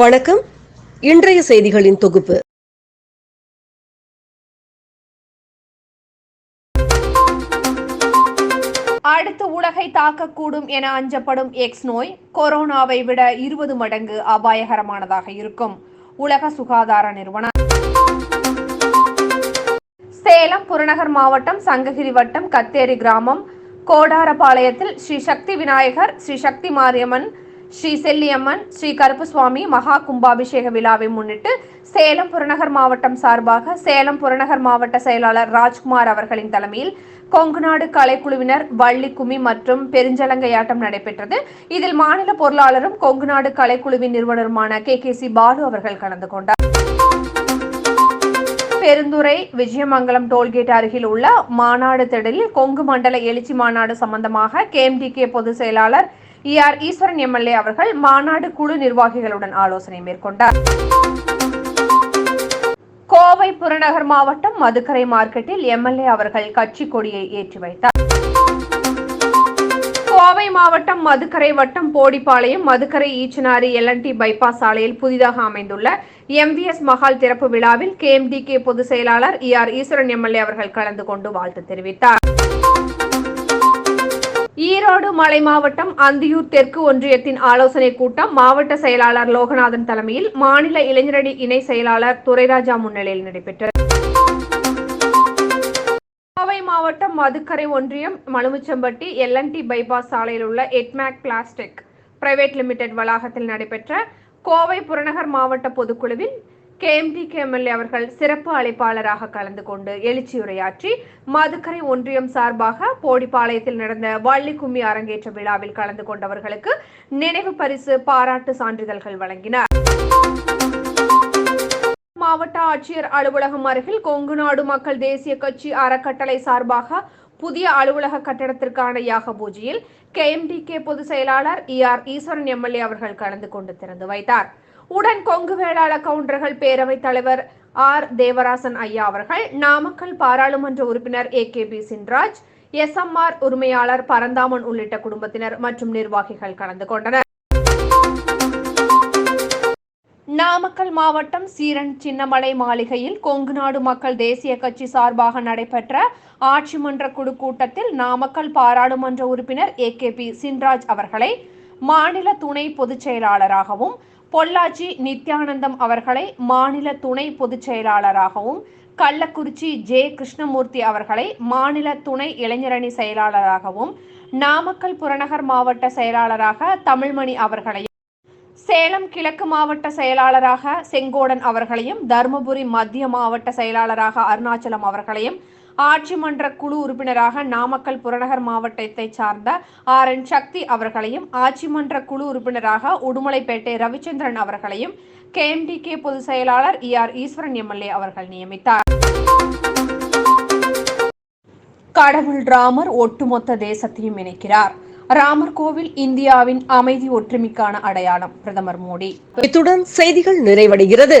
வணக்கம். இன்றைய செய்திகளின் தொகுப்பு. அடுத்து உலகை தாக்கக்கூடும் என அஞ்சப்படும் எக்ஸ் நோய் கொரோனாவை விட இருபது மடங்கு அபாயகரமானதாக இருக்கும். உலக சுகாதார நிறுவனம். சேலம் புறநகர் மாவட்டம் சங்ககிரி வட்டம் கத்தேரி கிராமம். கோடாரபாளையத்தில் ஸ்ரீ சக்தி விநாயகர் ஸ்ரீ சக்தி மாரியம்மன் ஸ்ரீ செல்லியம்மன் ஸ்ரீ கருப்புசுவாமி மகா கும்பாபிஷேக விழாவை முன்னிட்டு சேலம் புறநகர் மாவட்டம் சார்பாக சேலம் புறநகர் மாவட்ட செயலாளர் ராஜ்குமார் அவர்களின் தலைமையில் கொங்குநாடு கலைக்குழுவினர் வள்ளி கும்மி மற்றும் பெருஞ்சலங்கையாட்டம் நடைபெற்றது. இதில் மாநில பொருளாளரும் கொங்குநாடு கலைக்குழுவின் நிறுவனருமான கே. கே. சி. பாலு அவர்கள் கலந்து கொண்டார். பெருந்துறை விஜயமங்கலம் டோல்கேட் அருகில் உள்ள மாநாடு திடலில் கொங்கு மண்டல எழுச்சி மாநாடு சம்பந்தமாக கேஎம்டிகே பொதுச் செயலாளர் இ ஆர் ஈஸ்வரன் எம்எல்ஏ அவர்கள் மாநாடு குழு நிர்வாகிகளுடன் ஆலோசனை மேற்கொண்டார். கோவை புறநகர் மாவட்டம் மதுக்கரை மார்க்கெட்டில் எம்எல்ஏ அவர்கள் கட்சி கொடியை ஏற்றி வைத்தார். கோவை மாவட்டம் மதுக்கரை வட்டம் Bodipalayam Madukkarai Eachanari L and T bypass சாலையில் புதிதாக அமைந்துள்ள எம்விஎஸ் மஹால் திறப்பு விழாவில் கேஎம்டிகே பொதுச் செயலாளர் இ ஆர் ஈஸ்வரன் எம்எல்ஏ அவர்கள் கலந்து கொண்டு வாழ்த்து தெரிவித்தார். ஈரோடு மலை மாவட்டம் அந்தியூர் தெற்கு ஒன்றியத்தின் ஆலோசனைக் கூட்டம் மாவட்ட செயலாளர் லோகநாதன் தலைமையில் மாநில இளைஞரணி இணை செயலாளர் துரைராஜா முன்னிலையில் நடைபெற்றது. கோவை மாவட்டம் மதுக்கரை ஒன்றியம் மலுமிச்சம்பட்டி எல்என்டி பைபாஸ் சாலையில் உள்ள எட்மேக் பிளாஸ்டிக் பிரைவேட் லிமிடெட் வளாகத்தில் நடைபெற்ற கோவை புறநகர் மாவட்ட பொதுக்குழுவில் கேஎம்டிகே எம்எல்ஏ அவர்கள் சிறப்பு அழைப்பாளராக கலந்து கொண்டு எழுச்சியுரையாற்றி மதுக்கரை ஒன்றியம் சார்பாக போடிப்பாளையத்தில் நடந்த வள்ளி கும்மி அரங்கேற்ற விழாவில் கலந்து கொண்டவர்களுக்கு நினைவு பரிசு பாராட்டு சான்றிதழ்கள் வழங்கினார். மாவட்ட ஆட்சியர் அலுவலகம் அருகில் கொங்கு நாடு மக்கள் தேசிய கட்சி அறக்கட்டளை சார்பாக புதிய அலுவலக கட்டடத்திற்கான யாக பூஜையில் கேஎம்டிகே பொதுச் செயலாளர் இ ஆர் ஈஸ்வரன் எம்எல்ஏ அவர்கள் கலந்து கொண்டு திறந்து வைத்தார். உடன் கொங்கு வேளாள கவுண்டர்கள் பேரவைத் தலைவர் ஆர். தேவராசன் ஐயா அவர்கள் நாமக்கல் பாராளுமன்ற உறுப்பினர் A. K. P. Chinraj SMR உரிமையாளர் பரந்தாமன் உள்ளிட்ட குடும்பத்தினர் மற்றும் நிர்வாகிகள் கலந்து கொண்டனர். நாமக்கல் மாவட்டம் சீரன் சின்னமலை மாளிகையில் கொங்கு நாடு மக்கள் தேசிய கட்சி சார்பாக நடைபெற்ற ஆட்சி மன்ற குழு கூட்டத்தில் நாமக்கல் பாராளுமன்ற உறுப்பினர் ஏ. கே. பி. சின்ராஜ் அவர்களை மாநில துணை பொதுச் செயலாளராகவும் பொள்ளாச்சி நித்யானந்தம் அவர்களை மாநில துணை பொதுச் செயலாளராகவும் கள்ளக்குறிச்சி ஜே. கிருஷ்ணமூர்த்தி அவர்களை மாநில துணை இளைஞரணி செயலாளராகவும் நாமக்கல் புறநகர் மாவட்ட செயலாளராக தமிழ்மணி அவர்களையும் சேலம் கிழக்கு மாவட்ட செயலாளராக செங்கோடன் அவர்களையும் தருமபுரி மத்திய மாவட்ட செயலாளராக அருணாச்சலம் அவர்களையும் ஆட்சி மன்ற குழு உறுப்பினராக நாமக்கல் புறநகர் மாவட்டத்தை சார்ந்த ஆர் என் சக்தி அவர்களையும் ஆட்சி மன்ற குழு உறுப்பினராக உடுமலைப்பேட்டை ரவிச்சந்திரன் அவர்களையும் கேஎம்டிகே பொதுச் செயலாளர் இ ஆர் ஈஸ்வரன் எம்எல்ஏ அவர்கள் நியமித்தார். கடவுள் ராமர் ஒட்டுமொத்த தேசத்தையும் இணைக்கிறார். ராமர் கோவில் இந்தியாவின் அமைதி ஒற்றுமைக்கான அடையாளம் பிரதமர் மோடி. இத்துடன் செய்திகள் நிறைவடைகிறது.